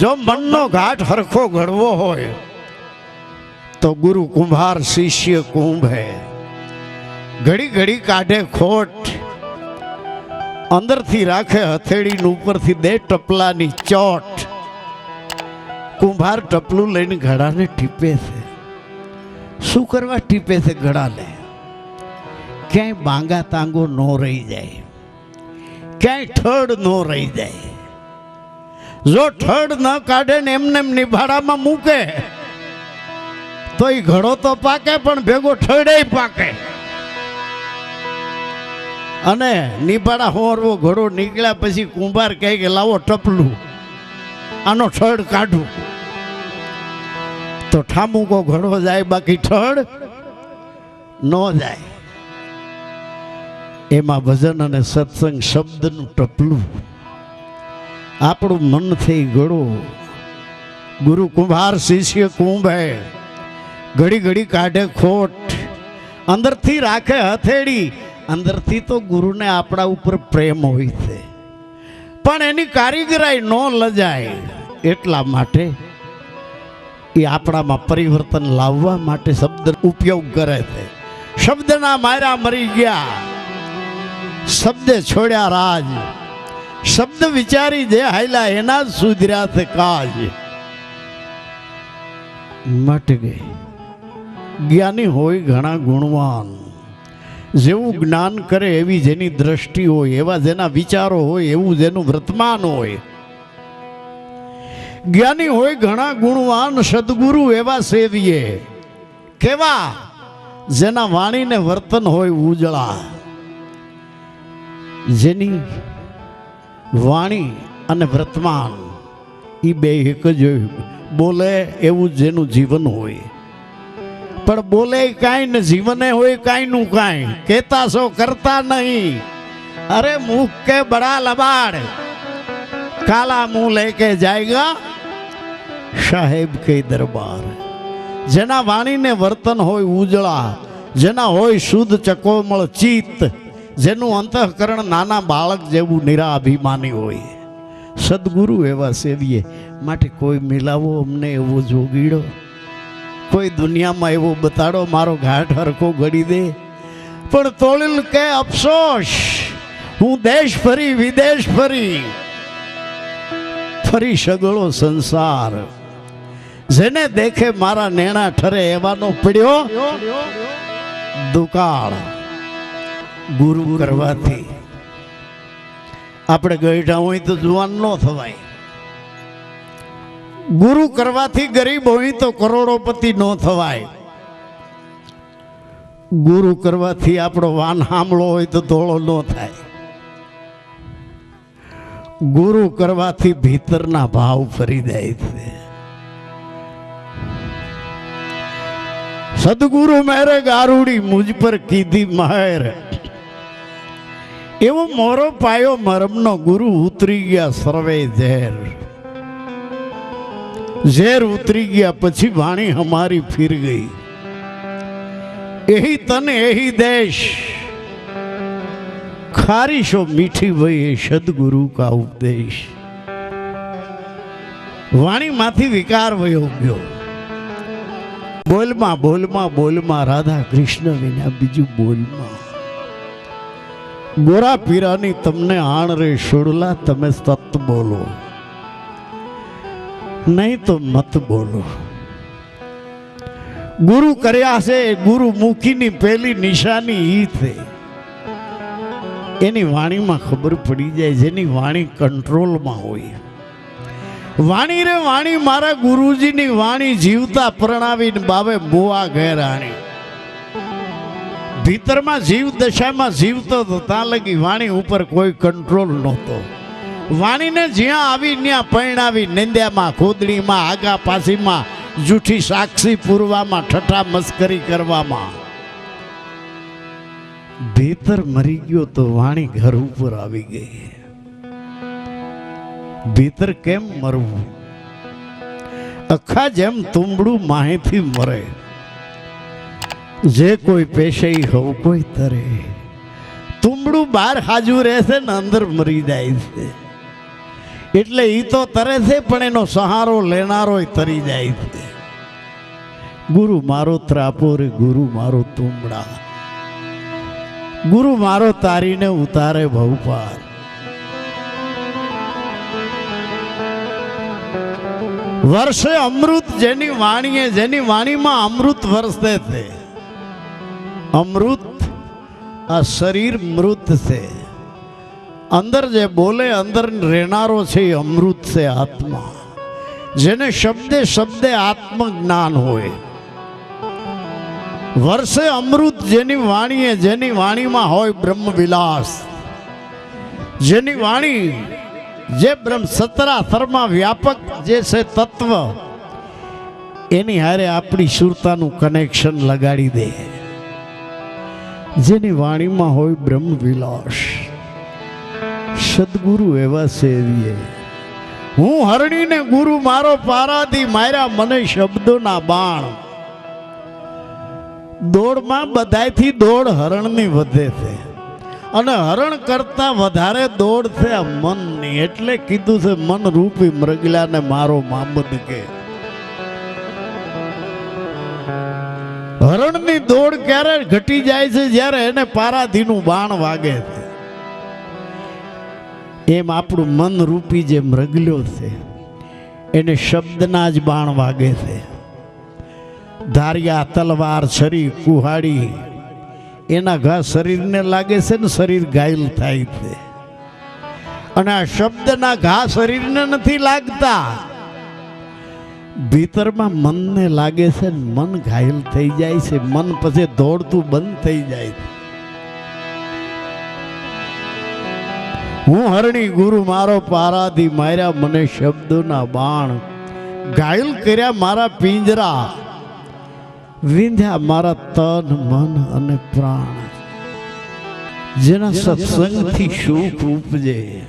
જો મનનો ઘાટ હરખો ઘડવો હોય, તો ગુરુ કુંભાર શિષ્ય કુંભ હે. ઘડી ઘડી કાઢે ખોટ, અંદરથી રાખે હથેળીની ઉપરથી બે ટપલાની ચોટ. કુંભાર ટપલું લઈને ઘડાને ટીપે છે. શું કરવા ટીપે છે ઘડાને ક્યાંય બાંગા તાંગો ન રહી જાય. ક્યાંય ઠડ ન રહી જાય. જો ઠડ ન કાઢે ને એમને એમ નિભાડામાં મૂકે, તો એ ઘડો તો પાકે, પણ ભેગો ઠડે પાકે. અને નિભાડા હોરવો ઘડો નીકળ્યા પછી કુંભાર કહે કે, લાવો ટપલું, આનો ઠડ કાઢું. તો ઠામુકો ઘડો જાય, બાકી ઠડ ન જાય. એમાં ભજન અને સત્સંગ શબ્દનું ટપલું. આપણું મન થઈ ગળું. ગુરુ કુંભાર શિષ્ય કુંભ ઘડી ઘડી કાઢે ખોટ. અંદરથી રાખે હથેળી. અંદરથી તો ગુરુને આપણા ઉપર પ્રેમ હોય છે. પણ એની કારીગરાઈ ન લજાય એટલા માટે એ આપણામાં પરિવર્તન લાવવા માટે શબ્દ ઉપયોગ કરે છે. શબ્દના માર્યા મરી ગયા. શબ્દે છોડ્યા રાજ. શબ્દ વિચારી જે હાયલા, એના જ સુધર્યા છે કાજ. મટ ગઈ. જ્ઞાની હોય ઘણા ગુણવાન. જેવું જ્ઞાન કરે એવી જેની દ્રષ્ટિ હોય, એવા જેના વિચારો હોય, એવું જેનું વર્તમાન હોય. જ્ઞાની હોય ઘણા ગુણવાન, સદગુરુ એવા સેવીએ. કેવા? જેના વાણીને વર્તન હોય ઉજળા. જેની વાણી અને વર્તમાન એ બે એક જ બોલે એવું જેનું જીવન હોય. પણ બોલે કાંઈ ને જીવને હોય કાંઈ નું કાંઈ. કહેતા છો, કરતા નહીં. અરે મુખ કે બડા લબાડ. કાલા મુંહ લેકે જાયગા સાહેબ કે દરબાર. જેના વાણીને વર્તન હોય ઉજળા, જેના હોય શુદ્ધ ચકોમળ ચિત્ત જેનું અંતઃકરણ નાના બાળક જેવું નિરાભિમાની હોય. સદગુરુ એવા સેવીએ માટે કોઈ મિલાવો અમને એવો જોગીડો? કોઈ દુનિયામાં એવો બતાડો, મારો ઘાટ હરખો ઘડી દે? પણ તોളിલ કે અફસોસ, હું દેશ ફરી, વિદેશ ફરી ફરી સગળો સંસાર. જેને દેખે મારા નેણા ઠરે એવાનો પડ્યો દુકાળ. ગુરુ કરવાથી. આપણે ગયઢા હોય તો જુવાન ન થવાય. ગુરુ કરવાથી ગરીબ હોય તો કરોડોપતિ ન થવાય. ગુરુ કરવાથી આપણો વાન હામળો હોય તો ધોળો ન થાય. ગુરુ કરવાથી ભીતરના ભાવ ફરી જાય છે. સદગુરુ મેરે ગારુડી મુજ પર કીધી મહેર એવો મોરો પાયો મરમનો ગુરુ ઉતરી ગયા સર્વે ઝેર. ઝેર ઉતરી ગયા પછી વાણી અમારી ફીર ગઈ. એહી તન એહી દેશ. ખારીશો મીઠી વહી એ સદગુરુ કા ઉપદેશ. વાણીમાંથી વિકાર વયો ગયો. બોલમાં બોલમાં બોલમાં રાધા કૃષ્ણ વિના બીજું બોલમાં. ગોરા પીરાની તમને આણ રે છોડલા તમે સત બોલો. નહીં તો મત બોલો. ગુરુ કર્યા છે, ગુરુ મુખીની પહેલી નિશાની ઈ છે. એની વાણીમાં ખબર પડી જાય, જેની વાણી કંટ્રોલમાં હોય. વાણી રે વાણી, મારા ગુરુજીની વાણી જીવતા પ્રણાવીને બાવે બુવા ઘેરાણી ભીતરમાં જીવ દશામાં જીવતો હતો ત્યાં લગી વાણી ઉપર કોઈ કંટ્રોલ નહોતો. વાણીને જ્યાં આવી ત્યાં પરણાવી નિંદ્યામાં ખોદડીમાં આગા પાસીમાં, જૂઠી સાક્ષી પૂરવામાં, ઠઠા મસ્કરી કરવામાં. ભીતર મરી ગયો તો વાણી ઘર ઉપર આવી ગઈ. ભીતર કેમ મરવું? અખા જેમ તુંબડું માહિતી મરે. જે કોઈ પેશે હોવ કોઈ તરે. તુંબડું બહાર હાજુ રહેશે ને અંદર મરી જાય છે. એટલે એ તો તરે છે, પણ એનો સહારો લેનારો તરી જાય છે. ગુરુ મારો ત્રાપો રે, ગુરુ મારો તુંબડા. ગુરુ મારો તારીને ઉતારે ભવપાર. વર્ષે અમૃત જેની વાણીએ, જેની વાણીમાં અમૃત વરસે છે. અમૃત, આ શરીર મૃત છે. અંદર જે બોલે, અંદર રહેનારો છે એ અમૃત છે આત્મા. જેને શબ્દે શબ્દે આત્મજ્ઞાન હોય. વર્ષે અમૃત જેની વાણીએ જેની વાણીમાં હોય બ્રહ્મ વિલાસ જેની વાણી જે બ્રહ્મ સતરાથરમાં વ્યાપક જે છે તત્વ, એની હારે આપણી સુરતાનું કનેક્શન લગાડી દે. જેની વાણીમાં હોય બ્રહ્મ વિલાસ સદગુરુ એવા સેવીએ. હું હરણીને ગુરુ, મારો પારાથી માર્યા મને શબ્દોના બાણ. દોડમાં બધાયથી દોડ હરણની વધે છે. અને હરણ કરતા વધારે દોડ છે આ મનની. એટલે કીધું છે, મન રૂપી મૃગલાને મારો મામદ કે. હરણની દોડ ક્યારે ઘટી જાય છે જ્યારે એને પારાધીનું બાણ વાગે છે? એમ આપણું મન રૂપી જે મૃગલ્યો છે. એને શબ્દના જ બાણ વાગે છે. ધારિયા, તલવાર છરી કુહાડી, એના ઘા શરીરને લાગે છે ને શરીર ઘાયલ થાય છે. અને આ શબ્દના ઘા શરીરને નથી લાગતા. ભીતરમાં મનને લાગે છે ને મન ઘાયલ થઈ જાય છે મન પછી દોડતું બંધ થઈ જાય છે. હું હરણી ગુરુ મારો પારાથી માર્યા મને શબ્દોના બાણ. ઘાયલ કર્યા મારા પિંજરા વિંધ્યા મારા તન મન અને પ્રાણ. જેના સત્સંગથી સુખ ઉપજે.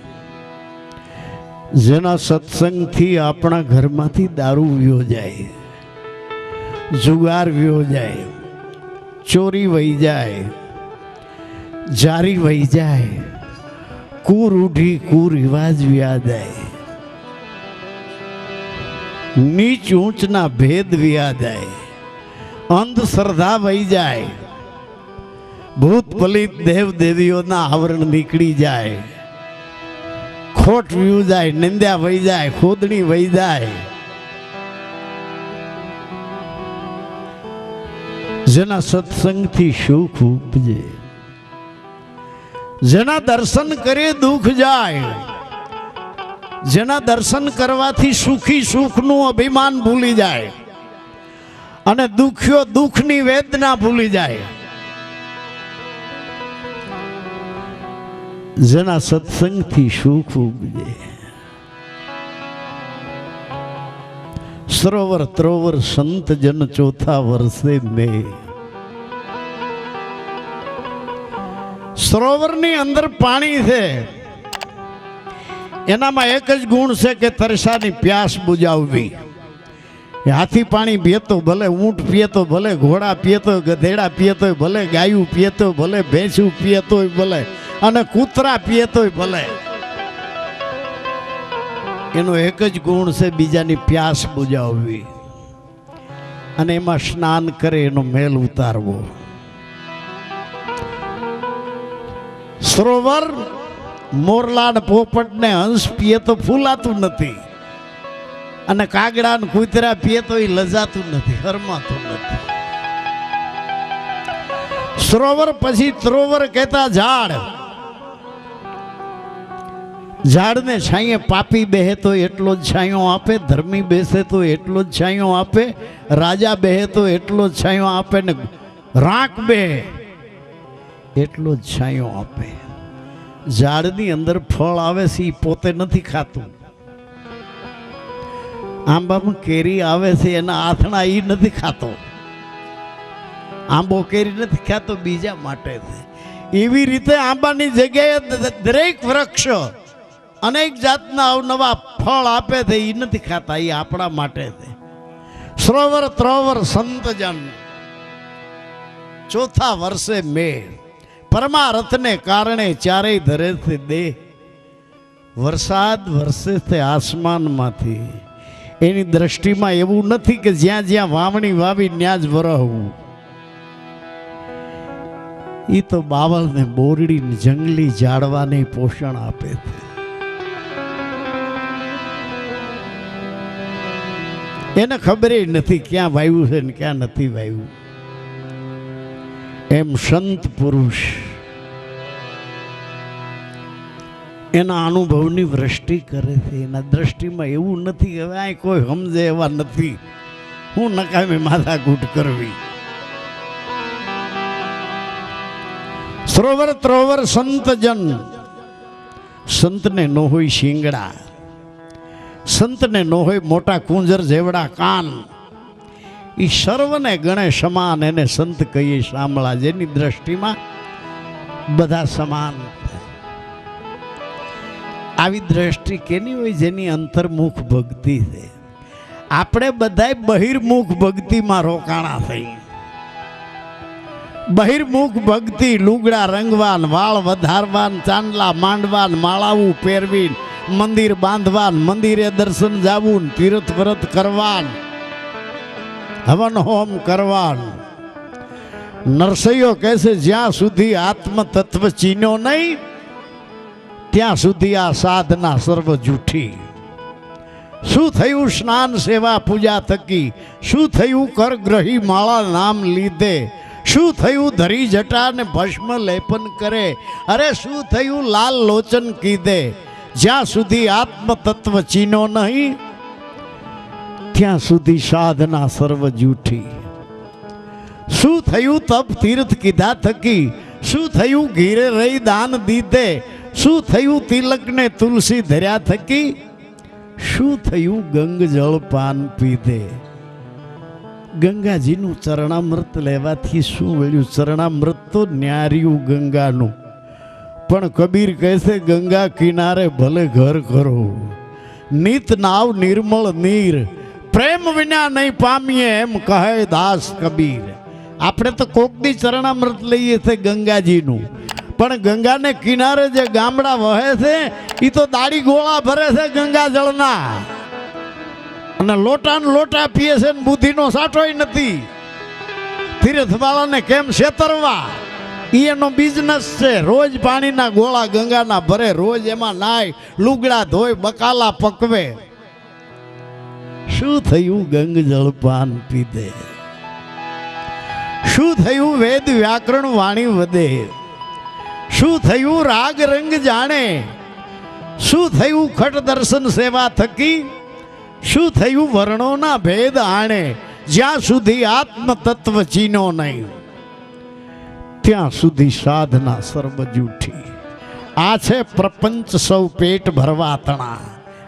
જેના સત્સંગથી આપણા ઘરમાંથી દારૂ વ્યો જાય, જુગાર વ્યો જાય, ચોરી વહી જાય, જારી વહી જાય કુરૂઢી કુરિવાજ વ્યા જાય, નીચ ઊંચના ભેદ વ્યા જાય અંધશ્રદ્ધા વહી જાય ભૂત પલિત દેવ દેવીઓના આવરણ નીકળી જાય ખોટ વ્યુ જાય નિંદ્યા વહી જાય ખોદણી વહી જાય જેના સત્સંગથી સુખ ઉપજે. જેના દર્શન કરે દુઃખ જાય. જેના દર્શન કરવાથી સુખી સુખનું અભિમાન ભૂલી જાય. અને દુખ્યો દુઃખની વેદના ભૂલી જાય. જેના સત્સંગથી સુખ ઉપજે સરોવર ત્રોવર સંત જન ચોથા વર્ષે મે. સરોવરની અંદર પાણી છે. એનામાં એક જ ગુણ છે કે તરસાની પ્યાસ બુજાવવી. હાથી પાણી પીતો ભલે ઊંટ પીતો ભલે ઘોડા પીતો ગધેડા પીતો ભલે ગાયું પીતો ભલે ભેંસું પીતો ભલે અને કૂતરા પીએ તોય ભલે. એનો એક જ ગુણ છે બીજાની પ્યાસ બુજાવવી. અને એમાં સ્નાન કરે એનો મેલ ઉતારવો. સરોવર મોરલાડ પોપટ ને હંસ પીએ તો ફૂલાતું નથી. અને કાગડા ને કૂતરા પીએ તો એ લજાતું નથી, હરમાતું નથી. સરોવર પછી ત્રોવર કહેતા ઝાડ. ઝાડને છાંયે પાપી બેહે તો એટલો જ છાંયો આપે, ધર્મી બેસે તો એટલો જ છાંયો આપે, રાજા બેહે તો એટલો જ છાંયો આપે ને રાંક બે એટલો જ છાંયો આપે. ઝાડની અંદર ફળ આવે છે એ પોતે નથી ખાતું. આંબામાં કેરી આવે છે, એના આથણા એ નથી ખાતો. આંબો કેરી નથી ખાતો, બીજા માટે એવી રીતે આંબાની જગ્યાએ દરેક વૃક્ષ અનેક જાતના અવનવા ફળ આપે છે એ નથી ખાતા એ આપણા માટે છે. સરોવર ત્રોવર સંતજન. ચોથા વર્ષે મે. પરમારથને કારણે ચારેય ધરે છે દેહ વરસાદ વરસે તે આસમાનમાંથી. એની દ્રષ્ટિમાં એવું નથી કે જ્યાં જ્યાં વાવણી વાવી ત્યાં જ વરહવું. એ તો બાવળને બોરડી જંગલી ઝાડવાને પોષણ આપે છે. એને ખબર નથી ક્યાં વાવ્યું છે ને ક્યાં નથી વાવ્યું એમ સંત પુરુષ એના અનુભવની વૃષ્ટિ કરે છે. એના દ્રષ્ટિમાં એવું નથી. હવે આ કોઈ સમજે એવા નથી. હું નકામી માથાકૂટ કરવી. સરોવર, ત્રોવર સંતજન. સંતને ન હોય શિંગડા. સંતને ન હોય મોટા કુંજર જેવડા કાન. એ સર્વને ગણે સમાન એને સંત કહીએ શામળા, જેની દ્રષ્ટિમાં બધા સમાન આવી દ્રષ્ટિ કેની હોય જેની અંતર્મુખ ભક્તિ છે? આપણે બધાય બહિર્મુખ ભક્તિમાં રોકાણા થઈ. બહિર્મુખ ભક્તિ લુગડા રંગવાન, વાળ વધારવાન, ચાંદલા માંડવાન માળાવું પહેરવીન મંદિર બાંધવાન, મંદિરે દર્શન જાવું, તીર્થ વ્રત કરવાન, હવન હોમ કરવાન. નરસૈયો કહે છે, જ્યાં સુધી આત્મ તત્વ ચીન્યો નહીં, ત્યાં સુધી આ સાધના સર્વ જૂઠી શું થયું સ્નાન સેવા પૂજા થકી? શું થયું કર ગ્રહી માળા નામ લીધે? શું થયું ધરી જટાને ભસ્મ લેપન કરે? અરે શું થયું લાલ લોચન કીધે? જ્યાં સુધી આત્મતત્વ ચીનો નહીં, ત્યાં સુધી સાધના સર્વ જૂઠી. શું થયું તપ તીર્થ કીધા થકી? શું થયું ઘીરે રહી દાન દીધે? શું થયું તિલકને તુલસી ધર્યા થકી? શું થયું ગંગ જળ પાન પીધે? ગંગાજીનું ચરણામૃત લેવાથી શું મળ્યું? ચરણામૃત તો ન્યાર્યું ગંગાનું. પણ કબીર કહે છે, ગંગા કિનારે ભલે ઘર કરો. નિત નાવ નિર્મળ નીર, પ્રેમ વિના નહીં પામીએ એમ કહે દાસ કબીર. આપણે તો કોકની ચરણામૃત લઈએ છે ગંગાજીનું. પણ ગંગાને કિનારે જે ગામડા વહે છે એ તો દાડી ગોળા ભરે છે ગંગા જળના. અને લોટા ને લોટા પીએ છે ને બુદ્ધિનો સાટોય નથી. તીર્થવાળાને કેમ છેતરવા ઈ એનો બિઝનેસ છે. રોજ પાણીના ગોળા ગંગાના ભરે, રોજ એમાં નાય, લુગડા ધોય, બકાલા પકવે. શું થયું ગંગ જળપાન પીધે? શું થયું વેદ વ્યાકરણ વાણી વધે? શું થયું રાગ રંગ જાણે? શું થયું ખટ દર્શન સેવા થકી? શું થયું વર્ણોના ભેદ આણે? જ્યાં સુધી આત્મ તત્વ ચીનો નહીં. ત્યાં સુધી સાધના સર્વ જૂઠી આ છે પ્રપંચ સૌ પેટ ભરવા તણા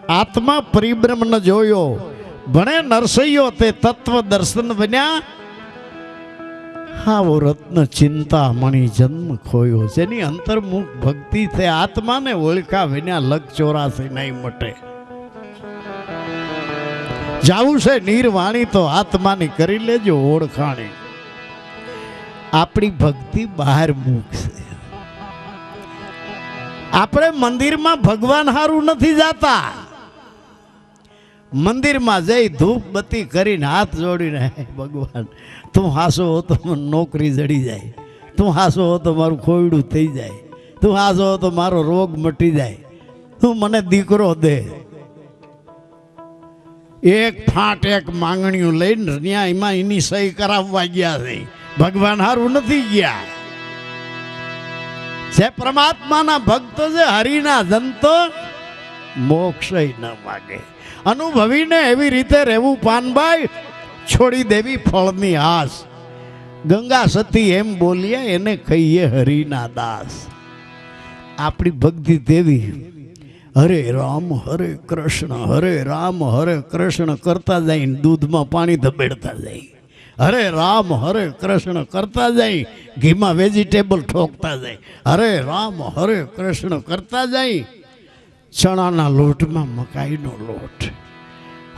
આત્મા પરિબ્રહ્મ ન જોયો. ભણે નરસૈયો તે તત્વ દર્શન બન્યા. હાવો રત્ન ચિંતા મણી જન્મ ખોયો. જેની અંતર્મુખ ભક્તિ તે આત્માને ઓળખા વિના લગ ચોરાશે નહીં મટે. જાવું છે નીરવાણી તો આત્માની કરી લેજો ઓળખાણી. આપણી ભક્તિ બહાર મૂકશે. આપણે મંદિરમાં ભગવાન હારું નથી જાતા. મંદિરમાં જઈ ધૂપ બત્તી કરીને હાથ જોડીને ભગવાન, તું હાસો હો તો નોકરી જડી જાય. તું હાસો હો તો મારું ખોયડું થઈ જાય. તું હાસો હો તો મારો રોગ મટી જાય. તું મને દીકરો દે. એક ફાટ એક માંગણીઓ લઈને ત્યાં એમાં એની સહી કરાવવા ગયા છે. ભગવાન હારું નથી ગયા. જે પરમાત્માના ભક્તો છે, હરિના જંતો મોક્ષ ન માગે. અનુભવીને એવી રીતે રહેવું પાનબાઈ, છોડી દેવી ફળની આસ. ગંગા સતી એમ બોલીએ એને કહીએ હરિના દાસ. આપણી ભક્તિ દેવી હરે રામ, હરે કૃષ્ણ, હરે રામ, હરે કૃષ્ણ કરતા જઈને દૂધમાં પાણી ધબેડતા જાય. હરે રામ, હરે કૃષ્ણ કરતા જાય, ઘીમાં વેજીટેબલ ઠોકતા જાય. હરે રામ, હરે કૃષ્ણ કરતા જાય, ચણાના લોટમાં મકાઈનો લોટ.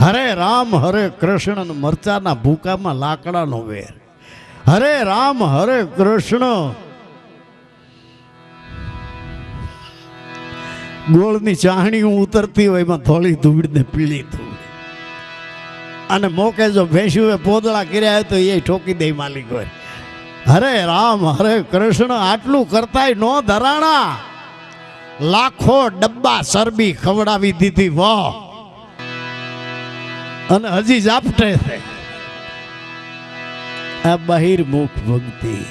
હરે રામ, હરે કૃષ્ણ મરચાના ભૂકામાં લાકડાનો વેર. હરે રામ, હરે કૃષ્ણ. ગોળની ચાહણી ઉતરતી હોય એમાં થોડી ધૂળને પીળી ધૂળ. અને મોકે જો ભેંસ્યું પોદળા કર્યા તો એ ઠોકી દે માલિક હોય. હરે રામ, હરે કૃષ્ણ, આટલું કરતાય નો ધરાણા. લાખો ડબ્બા સરબી ખવડાવી દીધી વાહ અને હજી જાપટે છે. આ બહિર્મુખ ભક્તિ.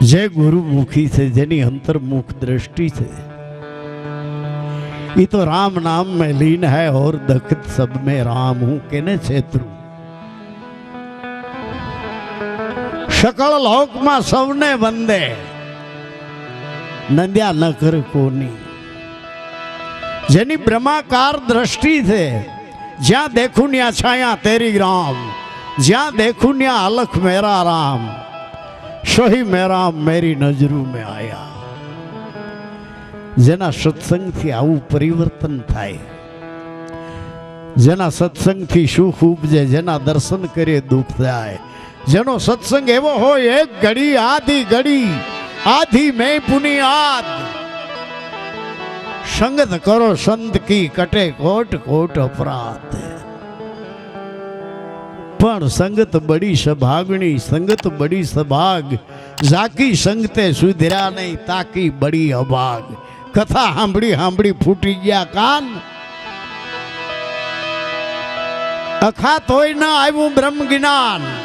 જે ગુરુમુખી છે, જેની અંતર્મુખ દ્રષ્ટિ છે ये तो राम नाम में लीन है और दखत सब में राम हूं केने छेत्रु सकल लोक માં સૌને વંદે નંદ્યા ન કર કોની જેની બ્રહ્માકાર દ્રષ્ટિ છે જ્યાં દેખું ત્યાં છાયા તેરી રામ જ્યાં દેખું ત્યાં અલખ મેરા રામ સોહી મેરા મેરી નજરું મેં આયા જેના સત્સંગથી આવું પરિવર્તન થાય. જેના સત્સંગથી સુખ ઉપજે, જેના દર્શન કરીએ દુઃખ થાય. જેનો સત્સંગ એવો હોય, એક ઘડી, આધી ઘડી, આધી મેં પુની આદ. સંગત કરો, સંત કી કટે કોટ કોટ અપરાધ. પણ સંગત બડી સભાગણી, સંગત બડી સભાગ. ઝાકી સંગતે સુધર્યા નહીં, તાકી બડી અભાગ. કથા સાંભળી સાંભળી ફૂટી ગયા કાન. અખા તોય ન આવ્યું બ્રહ્મ જ્ઞાન